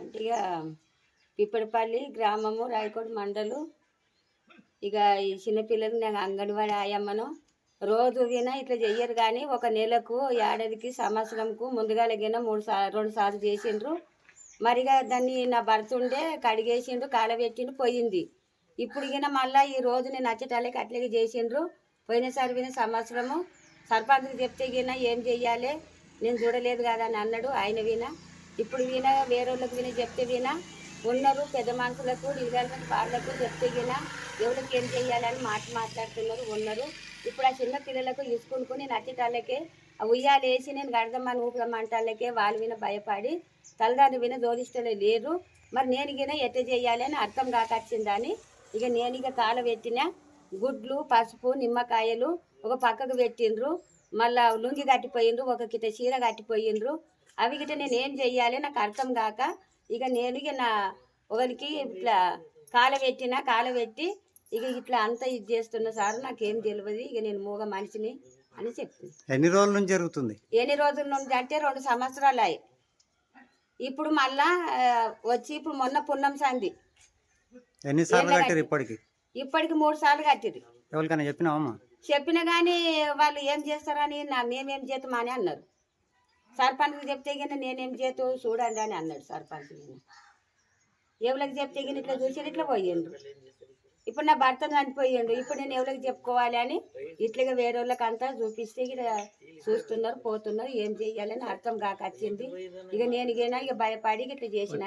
అంటే ఇక పిప్పడిపల్లి గ్రామము రాయకోట మండలు. ఇక ఈ చిన్నపిల్లలు నాకు అంగన్వాడి ఆయమ్మను. రోజు విన ఇట్లా చెయ్యరు కానీ ఒక నెలకు ఏడాదికి సంవత్సరంకు ముందుగాల గిన మూడు సార్లు రెండు సార్లు చేసిండ్రు. మరిగా దాన్ని నా భర్త ఉండే కడిగేసిండ్రు కాలబెట్టిండు పోయింది. ఇప్పుడు గిన మళ్ళీ ఈ రోజు నేను వచ్చేటాలకి అట్లాగే చేసిండ్రు. పోయినసారి విన సంవత్సరము సర్పంచ్కి చెప్తే గిన ఏం చెయ్యాలి నేను చూడలేదు కదా అని అన్నాడు ఆయన విన ఇప్పుడు విన వేరే వాళ్ళకి విన చెప్తే విన ఉన్నారు పెద్ద మనుషులకు డెవలప్మెంట్ వాళ్ళకు చెప్తే విన ఎవరికి ఏం చేయాలని మాట మాట్లాడుతున్నారు ఉన్నారు. ఇప్పుడు ఆ చిన్న పిల్లలకు ఇసుకునుకు నేను వచ్చేటాలకే ఆ ఉయ్యాలు వేసి నేను గడదమ్మని ఊపడమంటాలకే వాళ్ళు విన భయపడి తలదాన్ని విన జోడిస్తలే లేరు. మరి నేను గిన ఎట్ట చేయాలి అని అర్థం కాకొచ్చిందని ఇక నేను ఇక కాల పెట్టిన గుడ్లు పసుపు నిమ్మకాయలు ఒక పక్కకు పెట్టిండ్రు. మళ్ళా లుంగి కట్టిపోయిండ్రు ఒక కిట చీర కట్టిపోయిండ్రు. అవి గిట నేను ఏం చెయ్యాలి? నాకు అర్థం కాక ఇక నేను ఇక నా ఒకరికి ఇట్లా కాల పెట్టిన కాల పెట్టి ఇక ఇట్లా అంతా ఇది చేస్తున్న సార్ నాకేం తెలియదు ఇక నేను మూగ మనిషిని అని చెప్పింది. ఎన్ని రోజుల నుంచి జరుగుతుంది? ఎన్ని రోజుల నుంచి అంటే రెండు సంవత్సరాలు అయ్యాయి ఇప్పుడు మళ్ళా వచ్చి ఇప్పుడు మొన్న పున్నం సంది. ఎన్నిసార్లు కట్టారు కట్టి- ఇప్పటికి? ఇప్పటికి మూడు సార్లు కట్టిరు ఎవరికైనా చెప్పినావమ్మా? చెప్పిన కానీ వాళ్ళు ఏం చేస్తారని నా మేమేం అని అన్నారు. సర్పంచ్కి చెప్తే గిన నేనేం చేతు? చూడండి అని అన్నాడు సర్పంచ్ గిన. ఎవరికి చెప్తే గిన ఇట్లా చూసి ఇట్లా పోయిండ్రు ఇప్పుడు నా భర్త చనిపోయిండు. ఇప్పుడు నేను ఎవరికి చెప్పుకోవాలి అని ఇట్లాగా వేరే వాళ్ళకి అంతా చూపిస్తే ఇక్కడ చూస్తున్నారు పోతున్నారు ఏం చెయ్యాలని అర్థం కాక వచ్చింది. ఇక నేను ఇక ఇక భయపడి ఇట్లా చేసిన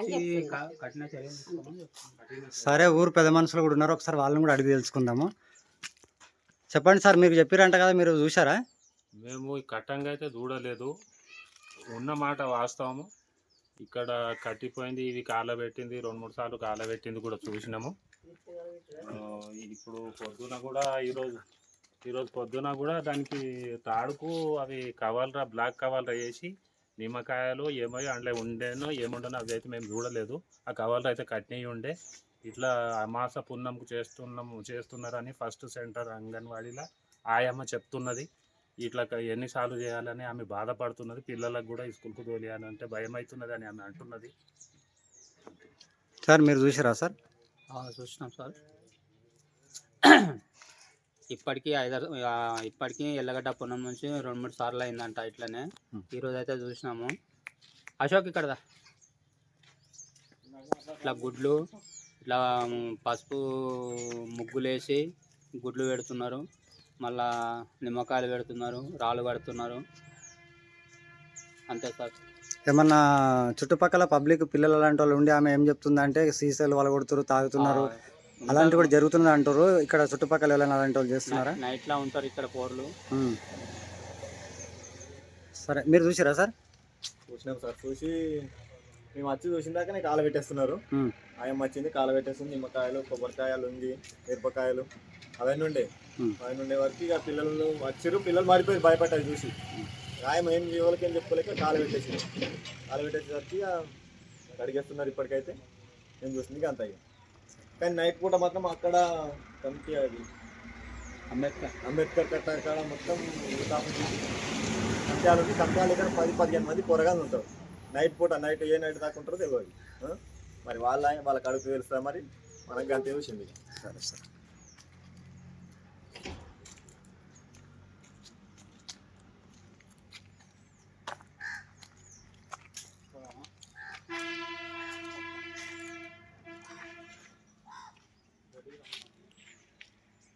సరే ఊరు పెద్ద మనుషులు కూడా ఉన్నారు. ఒకసారి వాళ్ళని కూడా అడిగి తెలుసుకుందాము. చెప్పండి సార్ మీరు చెప్పారంట కదా మీరు చూసారా మేము ఈ కట్టంగా అయితే చూడలేదు. ఉన్న మాట వాస్తవము. ఇక్కడ కట్టిపోయింది ఇది కాలబెట్టింది రెండు మూడు సార్లు కాలబెట్టింది కూడా చూసినాము. ఇప్పుడు పొద్దున కూడా ఈరోజు ఈరోజు పొద్దున కూడా దానికి తాడుకు అవి కవాలరా బ్లాక్ కవాలరా వేసి నిమ్మకాయలు ఏమో అందులో ఉండేనో ఏముండనో అవి అయితే మేము చూడలేదు. ఆ కవర్లు అయితే కట్టినవి ఉండే. ఇట్లా అమాస పున్నంకు చేస్తున్నాము చేస్తున్నారని ఫస్ట్ సెంటర్ అంగన్వాడీలో ఆయమ్మ చెప్తున్నది. ఇట్లా క- ఎన్నిసార్లు చేయాలని ఆమె బాధపడుతున్నది పిల్లలకు కూడా స్కూల్కు తోలియాలని అంటే భయం అవుతున్నది అని ఆమె అంటున్నది. సార్ మీరు చూసారా సార్? ఆ, చూసినాం సార్. ఇప్పటికీ ఐదారు ఇప్పటికీ ఎల్లగడ్డ పున్నం నుంచి రెండు మూడు సార్లు అయిందంట ఇట్లనే. ఈరోజు అయితే చూసినాము. అశోక్ ఇక్కడదా? ఇట్లా గుడ్లు ఇట్లా పసుపు ముగ్గులు వేసి గుడ్లు పెడుతున్నారు. మళ్ళా నిమ్మకాయలు పెడుతున్నారు రాళ్ళు కడుతున్నారు. అంతే సార్. ఏమన్నా చుట్టుపక్కల పబ్లిక్ పిల్లలు అలాంటి వాళ్ళు ఉండి ఆమె ఏం చెప్తుందంటే సీసాలు వాళ్ళు కొడుతున్నారు తాగుతున్నారు. అలాంటి కూడా జరుగుతుంది అంటారు. ఇక్కడ చుట్టుపక్కల ఎవరైనా అలాంటి వాళ్ళు చేస్తున్నారా? నైట్లో ఉంటారు ఇక్కడ పోర్లు. సరే మీరు చూసారా సార్? చూసినాం సార్. చూసి మేము వచ్చి చూసిన దాకా నీకు కాల పెట్టేస్తున్నారు. ఆయన వచ్చింది కాల పెట్టేస్తుంది నిమ్మకాయలు కొబ్బరికాయలు ఉంది మిరపకాయలు అవన్నీ ఉండే. అవన్నీ ఉండే వరకు ఇక పిల్లలు వచ్చిర్రు పిల్లలు మారిపోయి భయపడ్డారు చూసి. ఆయన ఏం ఎవరికి ఏం చెప్పుకోలేక కాల పెట్టేసింది. కాల పెట్టేసరికి ఇక అడిగేస్తున్నారు ఇప్పటికైతే. నేను చూసింది ఇక అంత కానీ నైట్ పూట మాత్రం అక్కడ కమిటీ అది. అంబేద్కర్. అంబేద్కర్ కట్ట మొత్తం కంప్యాలు ఉంది కంప్యాలు ఇక్కడ పది పదిహేను మంది కూరగాయలు ఉంటారు. నైట్ పూట నైట్ ఏ నైట్ దాకా ఉంటారో తెలియదు మరి వాళ్ళ వాళ్ళకి అడుగు తెలుస్తా మరి? మనకు అంతే చూసింది సరే సరే.